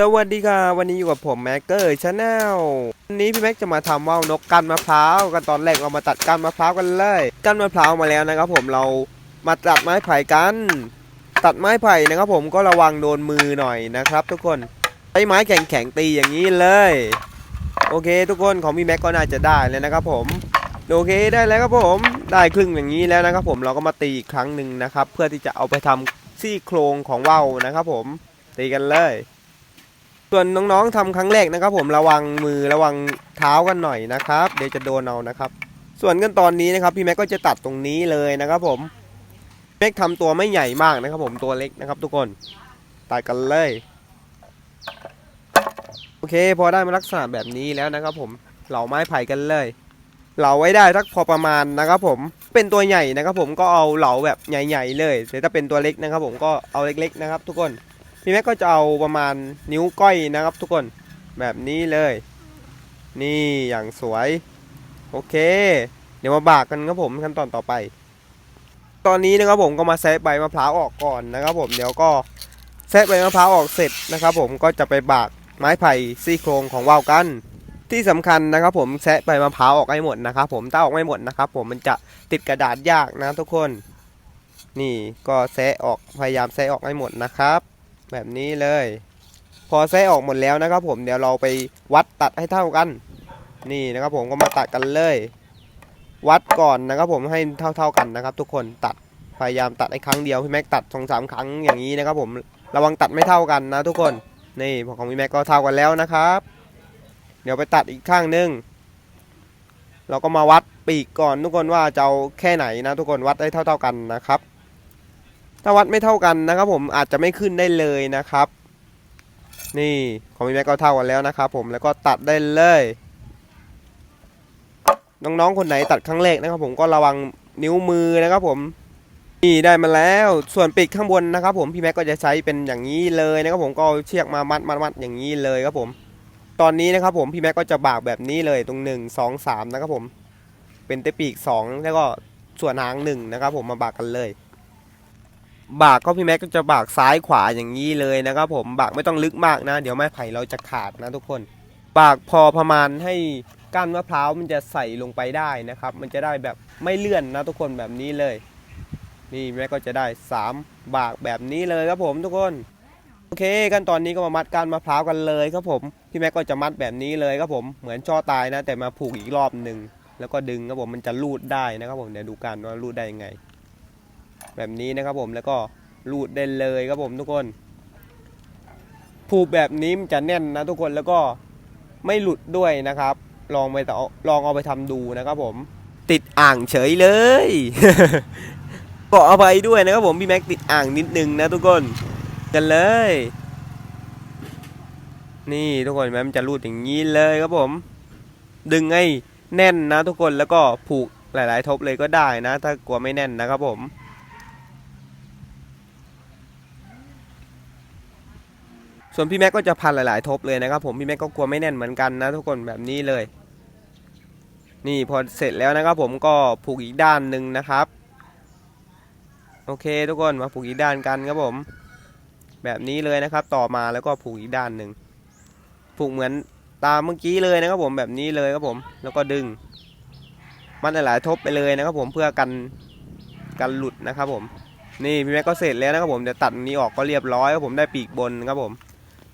สวัสดีค่ะ วันนี้อยู่กับผมแม็กเกอร์ชาแนลวันนี้พี่แม็กจะมาทำว่าวนกกันมะพร้าวกันตอนแรกเรามาตัดกันมะพร้าวกันเลยกันมะพร้าวมาแล้วนะครับผมเรามาตัดไม้ไผ่กัน ตัดไม้ไผ่นะครับผมก็ระวังโดนมือหน่อยนะครับ ทุกคนใช้ไม้แข็งๆตีอย่างนี้เลย โอเค ทุกคนของพี่แม็กก็น่าจะได้แล้วนะครับผมโอเคได้แล้วครับผมได้ครึ่งอย่างนี้แล้วนะครับผมเราก็มาตีอีกครั้งหนึ่งนะครับ เพื่อที่จะเอาไปทำซี่โครงของว่าวนะครับผมตีกันเลย ส่วนน้องๆทำครั้งแรกนะครับ ผมระวังมือระวังเท้ากันหน่อยนะครับ เดี๋ยวจะโดนเอานะครับ ส่วนกันตอนนี้นะครับ พี่แม็กก็จะตัดตรงนี้เลยนะครับ ผมแม็กทำตัวไม่ใหญ่มากนะครับ ผมตัวเล็กนะครับ ทุกคนตัดกันเลยโอเค พอได้มาลักษณะแบบนี้แล้วนะครับ ผมเหลาไม้ไผ่กันเลยเหลาไว้ได้ทักพอประมาณนะครับ ผมเป็นตัวใหญ่นะครับ ผมก็เอาเหลาแบบใหญ่ ๆ เลยแต่ถ้าเป็นตัวเล็กนะครับ ผมก็เอาเล็ก ๆ นะครับ ทุกคน พี่แม็กก็จะเอาประมาณนิ้วก้อยนะครับทุกคนแบบนี้เลย นี่อย่างสวย โอเค เดี๋ยวมาบากกันครับผมขั้นตอนต่อไป ตอนนี้นะครับผมก็มาแซะใบมะพร้าวออกก่อนนะครับผมเดี๋ยวก็แซะใบมะพร้าวออกเสร็จนะครับผมก็จะไปบากไม้ไผ่ซี่โครงของว่าวกัน ที่สำคัญนะครับผมแซะใบมะพร้าวออกให้หมดนะครับผมถ้าออกไม่หมดนะครับผมมันจะติดกระดาษยากนะทุกคน นี่ก็แซะออกพยายามแซะออกให้หมดนะครับ แบบนี้เลย พอแซะออกหมดแล้วนะครับ ผมเดี๋ยวเราไปวัดตัดให้เท่ากัน นี่นะครับ ผมก็มาตัดกันเลย วัดก่อนนะครับ ผมให้เท่า ๆกันนะครับ ทุกคนตัดพยายามตัดให้ครั้งเดียวพี่แม็กตัดสองสามครั้งอย่างนี้นะครับ ผมระวังตัดไม่เท่ากันนะ ทุกคนนี่ของพี่แม็กก็เท่ากันแล้วนะครับ เดี๋ยวไปตัดอีกข้างหนึงเราก็มาวัดปีกก่อนทุกคนว่าจะเอาแค่ไหนนะ ทุกคนวัดได้เท่า ๆกันนะครับ ถ้าวัดไม่เท่ากันนะครับ ผมอาจจะไม่ขึ้นได้เลยนะครับ นี่ของพี่แม็กก็เท่ากันแล้วนะครับ ผมแล้วก็ตัดได้เลยน้องๆคนไหนตัดครั้งแรกนะครับ ผมก็ระวังนิ้วมือนะครับ ผมนี่ได้มาแล้วส่วนปีกข้างบนนะครับ ผมพี่แม็กก็จะใช้เป็นอย่างนี้เลยนะครับ ผมก็เชือกมามัดมัดมัดอย่างนี้เลยครับผม ตอนนี้นะครับ ผมพี่แม็กก็จะบากแบบนี้เลยตรงหนึ่งสองสามนะครับ ผมเป็นเตปีกสองแล้วก็ส่วนหางหนึ่งนะครับ ผมมาบากกันเลย บากก็พี่แม็กก็จะบากซ้ายขวาอย่างนี้เลยนะครับ ผมบากไม่ต้องลึกมากนะ เดี๋ยวไม้ไผ่เราจะขาดนะทุกคน บากพอประมาณให้ก้านมะพร้าวมันจะใส่ลงไปได้นะครับ มันจะได้แบบไม่เลื่อนนะทุกคนแบบนี้เลย นี่แม็กก็จะได้สามบากแบบนี้เลยครับผมทุกคนโอเคกันตอนนี้ก็มามัดก้านมะพร้าวกันเลยครับผมพี่แม็กก็จะมัดแบบนี้เลยครับผมเหมือนช่อตายนะ แต่มาผูกอีกรอบหนึ่งแล้วก็ดึงครับผมมันจะรูดได้นะครับผมเดี๋ยวดูกันว่ารูดได้ยังไง แบบนี้นะครับผมแล้วก็รูดได้เลยครับผมทุกคน ผูกแบบนี้มันจะแน่นนะทุกคนแล้วก็ไม่หลุดด้วยนะครับ ลองไปลองเอาไปทำดูนะครับผม ติดอ่างเฉยเลยก็เอาไปด้วยนะครับผมพี่แม็กติดอ่างนิดนึงนะทุกคนกันเลย นี่ทุกคนแม้มันจะรูดอย่างนี้เลยครับผม ดึงให้แน่นนะทุกคนแล้วก็ผูกหลาย ๆ ทบเลยก็ได้นะ ถ้ากลัวไม่แน่นนะครับผม ส่วนพี่แม็กก็จะพันหลาย ๆ ทบเลยนะครับผมพี่แม็กก็กลัวไม่แน่นเหมือนกันนะทุกคนแบบนี้เลย นี่พอเสร็จแล้วนะครับผมก็ผูกอีกด้านหนึ่งนะครับ โอเคทุกคนมาผูกอีกด้านกันครับผม แบบนี้เลยนะครับ ต่อมาแล้วก็ผูกอีกด้านหนึ่งผูกเหมือนตามเมื่อกี้เลยนะครับผมแบบนี้เลยครับผม แล้วก็ดึง มันหลาย ๆ ทบไปเลยนะครับผมเพื่อกันกันหลุดนะครับผมนี่พี่แม็กก็เสร็จแล้วนะครับผมเดี๋ยวตัดนี้ออกก็เรียบร้อยครับผมได้ปีกบนครับผม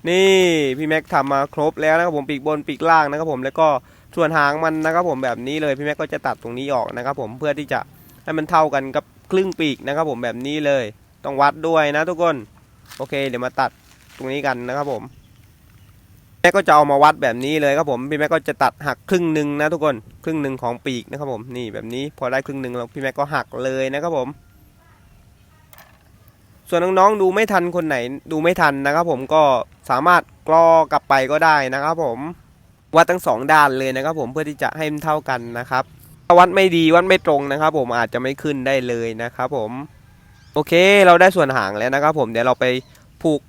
นี่พี่แม็กทำมาครบแล้วนะครับผมปีกบนปีกล่างนะครับผมแล้วก็ส่วนหางมันนะครับผมแบบนี้เลยพี่แม็กก็จะตัดตรงนี้ออกนะครับผมเพื่อที่จะให้มันเท่ากันกับครึ่งปีกนะครับผมแบบนี้เลย ต้องวัดด้วยนะทุกคนโอเค เดี๋ยวมาตัดตรงนี้กันนะครับผมแม็กก็จะเอามาวัดแบบนี้เลยครับผมพี่แม็กก็จะตัดหักครึ่งหนึ่งนะทุกคนครึ่งหนึ่งของปีกนะครับผมนี่แบบนี้พอได้ครึ่งหนึ่งแล้วพี่แม็กก็หักเลยนะครับผมส่วนน้องๆดูไม่ทันคนไหนดูไม่ทันนะครับผมก็ สามารถกรอกลับไปก็ได้นะครับ ผมวัดทั้งสองด้านเลยนะครับ ผมเพื่อที่จะให้มันเท่ากันนะครับถ้าวัดไม่ดีวัดไม่ตรงนะครับ ผมอาจจะไม่ขึ้นได้เลยนะครับ ผมโอเค เราได้ส่วนหางแล้วนะครับ ผมเดี๋ยวเราไปผูก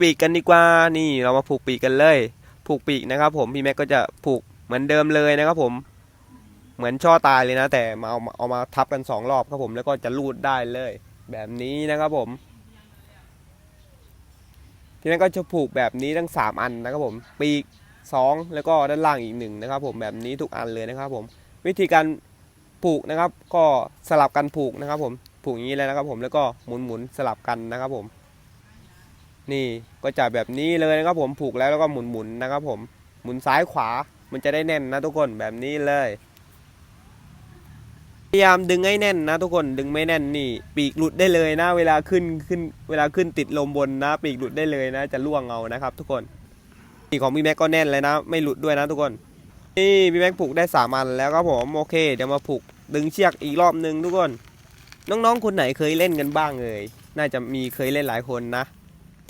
ปีกกันดีกว่านี่เรามาผูกปีกกันเลย ผูกปีกนะครับ ผมพี่แม็กก็จะผูกเหมือนเดิมเลยนะครับ ผมเหมือนช่อตายเลยนะ แต่มาเอามาเอามาทับกันสองรอบครับผมแล้วก็จะรูดได้เลย แบบนี้นะครับผม พี่แม็กก็จะผูกแบบนี้ทั้ง 3 อันนะครับผม ปีก 2 แล้วก็ด้านล่างอีกหนึ่งนะครับผมแบบนี้ทุกอันเลยนะครับผมวิธีการผูกนะครับ ก็สลับกันผูกนะครับผมผูกอย่างนี้เลยนะครับผมแล้วก็หมุนหมุนสลับกันนะครับผม นี่ก็จะแบบนี้เลยนะครับผมผูกแล้วแล้วก็หมุนหมุนนะครับผมหมุนซ้ายขวามันจะได้แน่นนะทุกคนแบบนี้เลย พยายามดึงให้แน่นนะทุกคนดึงไม่แน่นนี่ ปีกหลุดได้เลยนะ เวลาขึ้นขึ้น เวลาขึ้นติดลมบนนะ ปีกหลุดได้เลยนะ จะล่วงเอานะครับ ทุกคนปีกของพี่แม็กก็แน่นเลยนะ ไม่หลุดด้วยนะทุกคนนี่พี่แม็กผูกได้สามอันแล้วครับผมโอเคเดี๋ยวมาผูกดึงเชือกอีกรอบหนึ่งทุกคน น้องๆคนไหนเคยเล่นกันบ้างเลย น่าจะมีเคยเล่นหลายคนนะ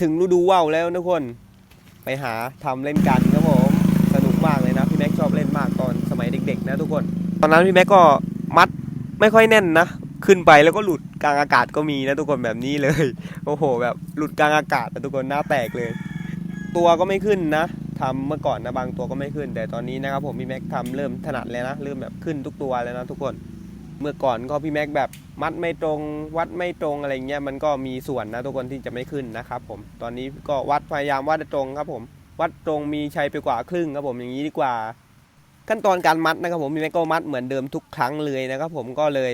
ถึงฤดูว่าวแล้วทุกคน ไปหาทำเล่นกันครับผมสนุกมากเลยนะพี่แม็กชอบเล่นมากตอนสมัยเด็ก ๆ นะทุกคน ตอนนั้นพี่แม็กก็ ไม่ค่อยแน่นนะ ขึ้นไปแล้วก็หลุดกลางอากาศก็มีนะทุกคนแบบนี้เลย โอ้โห แบบหลุดกลางอากาศนะทุกคนหน้าแตกเลย ตัวก็ไม่ขึ้นนะทำเมื่อก่อนนะบางตัวก็ไม่ขึ้น แต่ตอนนี้นะครับผมพี่แม็กทำเริ่มถนัดเลยนะเริ่มแบบขึ้นทุกตัวแล้วนะทุกคน เมื่อก่อนก็พี่แม็กแบบมัดไม่ตรง วัดไม่ตรงอะไรเงี้ยมันก็มีส่วนนะทุกคนที่จะไม่ขึ้นนะครับผมตอนนี้ก็วัดพยายามวัดตรงครับผม วัดตรงมีชัยไปกว่าครึ่งครับผมอย่างนี้ดีกว่า ขั้นตอนการมัดนะครับผมพี่แม็กก็มัดเหมือนเดิมทุกครั้งเลยนะครับผมก็เลย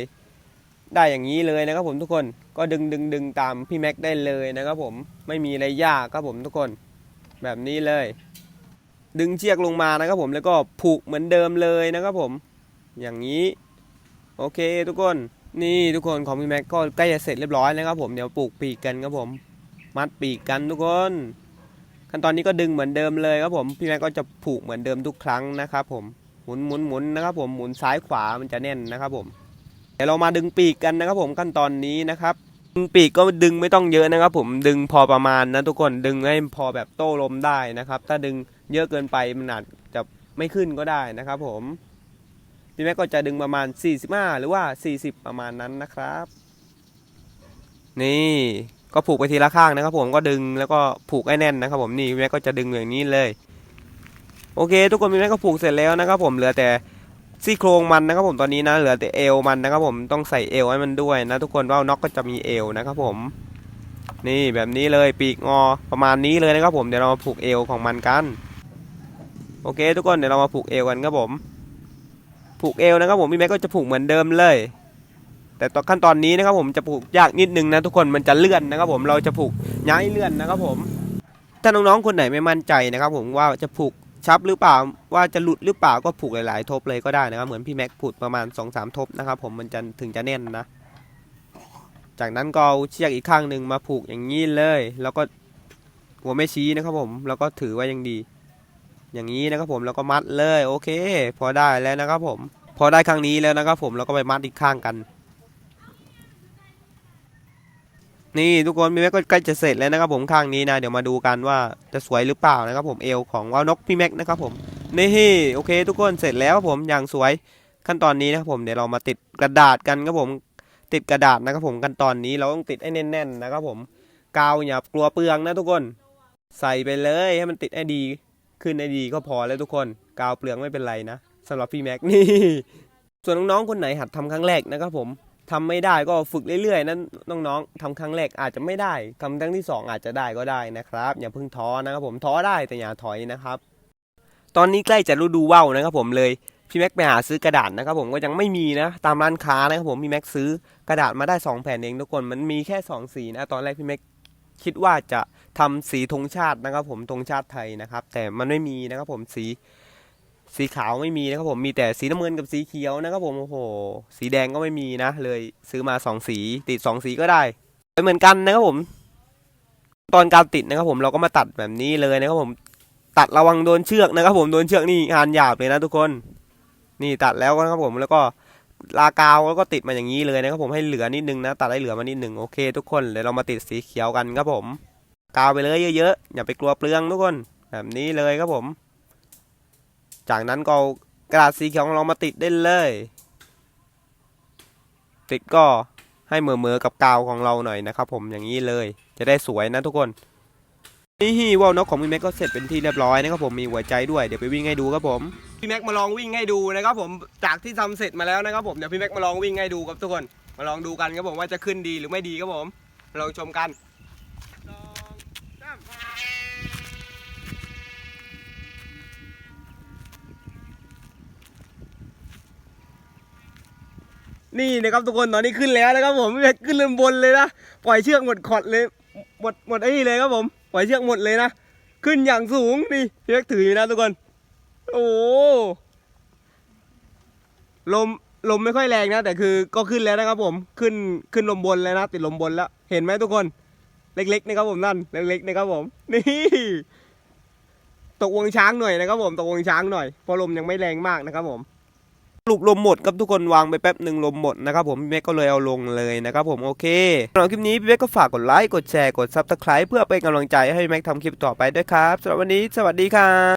ได้อย่างนี้เลยนะครับผมทุกคนก็ดึงดึงดึงตามพี่แม็กได้เลยนะครับผมไม่มีอะไรยากครับผมทุกคนแบบนี้เลย ดึงเชือกลงมานะครับผมแล้วก็ผูกเหมือนเดิมเลยนะครับผม อย่างนี้ โอเคทุกคนนี่ทุกคนของพี่แม็กก็ใกล้จะเสร็จเรียบร้อยแล้วครับผมเดี๋ยวปลูกปีกกันครับผม มัดปีกกันทุกคนขั้นตอนนี้ก็ดึงเหมือนเดิมเลยครับผมพี่แม็กก็จะผูกเหมือนเดิมทุกครั้งนะครับผม หมุนหมุนหมุนนะครับผมหมุนซ้ายขวามันจะแน่นนะครับผมเดี๋ยวเรามาดึงปีกกันนะครับผมขั้นตอนนี้นะครับดึงปีกก็ดึงไม่ต้องเยอะนะครับ ผมดึงพอประมาณนะทุกคนดึงให้พอแบบโต้ลมได้นะครับ ถ้าดึงเยอะเกินไปมันอาจจะไม่ขึ้นก็ได้นะครับ ผมพี่แม็กก็จะดึงประมาณ 45 หรือว่า 40 ประมาณนั้นนะครับ นี่ก็ผูกไปทีละข้างนะครับ ผมก็ดึงแล้วก็ผูกให้แน่นนะครับ ผมนี่พี่แม็กก็จะดึงอย่างนี้เลย โอเค ทุกคนพี่แม็กก็ผูกเสร็จแล้วนะครับผมเหลือแต่ซี่โครงมันนะครับผมตอนนี้นะเหลือแต่เอวมันนะครับผมต้องใส่เอวให้มันด้วยนะทุกคนว่าน็อกก็จะมีเอวนะครับผม นี่แบบนี้เลยปีกงอประมาณนี้เลยนะครับผมเดี๋ยวเรามาผูกเอวของมันกันโอเค ทุกคนเดี๋ยวเรามาผูกเอวกันครับผม ผูกเอวนะครับผมพี่แม็กก็จะผูกเหมือนเดิมเลย แต่ตอนขั้นตอนนี้นะครับผมจะผูกยากนิดนึงนะทุกคนมันจะเลื่อนนะครับผมเราจะผูกย้ายเลื่อนนะครับผมถ้าน้องๆคนไหนไม่มั่นใจนะครับผมว่าจะผูก ชับหรือเปล่าว่าจะหลุดหรือเปล่าก็ผูกหลายๆทบเลยก็ได้นะครับ เหมือนพี่แม็กผูกประมาณ2อสทบนะครับ ผมมันจะถึงจะแน่นนะ จากนั้นก็เอาเชือกอีกข้างหนึ่งมาผูกอย่างนี้เลย แล้วก็หัวไม่ชี้นะครับผมแล้วก็ถือไว้อยังดี อย่างนี้นะครับผมแล้วก็มัดเลยโอเค พอได้แล้วนะครับผม พอได้ข้างนี้แล้วนะครับผมเราก็ไปมัดอีกข้างกัน นี่ทุกคนพี่แม็กก็ใกล้จะเสร็จแล้วนะครับผมข้างนี้นะเดี๋ยวมาดูกันว่าจะสวยหรือเปล่านะครับผมเอวของว่าวนกพี่แม็กนะครับผมนี่โอเค ทุกคนเสร็จแล้วครับผมอย่างสวยขั้นตอนนี้นะครับผมเดี๋ยวเรามาติดกระดาษกันครับผมติดกระดาษนะครับผมขั้นตอนนี้เราต้องติดให้แน่นๆนะครับผมกาวอย่ากลัวเปลืองนะทุกคน ใส่ไปเลยให้มันติดให้ดีขึ้นให้ดีก็พอแล้วทุกคนกาวเปลืองไม่เป็นไรนะสำหรับพี่แม็กนี่ส่วนน้องๆคนไหนหัดทำครั้งแรกนะครับผม ทำไม่ได้ก็ฝึกเรื่อยๆนั้นน้องๆทำครั้งแรกอาจจะไม่ได้ทำครั้งที่สองอาจจะได้ก็ได้นะครับ อย่าเพิ่งท้อนะครับผมท้อได้แต่อย่าถอยนะครับ ตอนนี้ใกล้จะฤดูว่าวนะครับผมเลยพี่แม็กไปหาซื้อกระดาษนะครับผมก็ยังไม่มีนะตามร้านค้านะครับผมพี่แม็กซื้อกระดาษมาได้สองแผ่นเองทุกคนมันมีแค่สองสีนะตอนแรกพี่แม็กคิดว่าจะทำสีธงชาตินะครับผมธงชาติไทยนะครับ แต่มันไม่มีนะครับผมสี สีขาวไม่มีนะครับผมมีแต่สีน้ำเงินกับสีเขียวนะครับผมโอ้โห สีแดงก็ไม่มีนะ เลยซื้อมาสองสี ติดสองสีก็ได้เหมือนกันนะครับผม ตอนการติดนะครับผมเราก็มาตัดแบบนี้เลยนะครับผม ตัดระวังโดนเชือกนะครับผมโดนเชือกนี่งานหยาบเลยนะทุกคน นี่ตัดแล้วนะครับผมแล้วก็ลากาวแล้วก็ติดมาอย่างนี้เลยนะครับผมให้เหลือนิดนึงนะตัดให้เหลือมานิดนึงโอเค ทุกคนเดี๋ยวเรามาติดสีเขียวกันครับผม กาวไปเลยเยอะๆอย่าไปกลัวเปลืองทุกคน แบบนี้เลยครับผม จากนั้นก็กระดาษสีเขียวของเรามาติดได้เลย ติดก็ให้เหมือๆกับกาวของเราหน่อยนะครับ ผมอย่างนี้เลย จะได้สวยนะทุกคนนี่ว่าวนกของพี่แม็กก็เสร็จเป็นที่เรียบร้อยนะครับผมมีหัวใจด้วยเดี๋ยวไปวิ่งให้ดูครับผมพี่แม็กมาลองวิ่งให้ดูนะครับผมจากที่ทำเสร็จมาแล้วนะครับผมเดี๋ยวพี่แม็กมาลองวิ่งให้ดูครับทุกคน มาลองดูกันครับผมว่าจะขึ้นดีหรือไม่ดีครับผมมาลองชมกันสองสาม นี่นะครับทุกคนตอนนี้ขึ้นแล้วนะครับผมขึ้นเรือบนเลยนะปล่อยเชือกหมดขอดเลยหมดหมดไอ้นี่เลยครับผมปล่อยเชือกหมดเลยนะขึ้นอย่างสูงนี่พี่แม็กถืออยู่นะทุกคน โอ้ลมลมไม่ค่อยแรงนะ แต่คือก็ขึ้นแล้วนะครับผมขึ้นขึ้นลมบนแล้วนะติดลมบนแล้ว เห็นไหมทุกคน เล็กๆนะครับผมนั่นเล็กๆนะครับผม นี่ตกวงช้างหน่อยนะครับผมตกวงช้างหน่อยเพราะลมยังไม่แรงมากนะครับผม สรุปลมหมดครับทุกคนวางไปแป๊บหนึ่งลมหมดนะครับผมพี่เมฆก็เลยเอาลงเลยนะครับผมโอเคสำหรับคลิปนี้พี่เมฆก็ฝากกดไลค์กดแชร์กดซับสไครป์เพื่อเป็นกำลังใจให้แม็กทำคลิปต่อไปด้วยครับสำหรับวันนี้สวัสดีครับ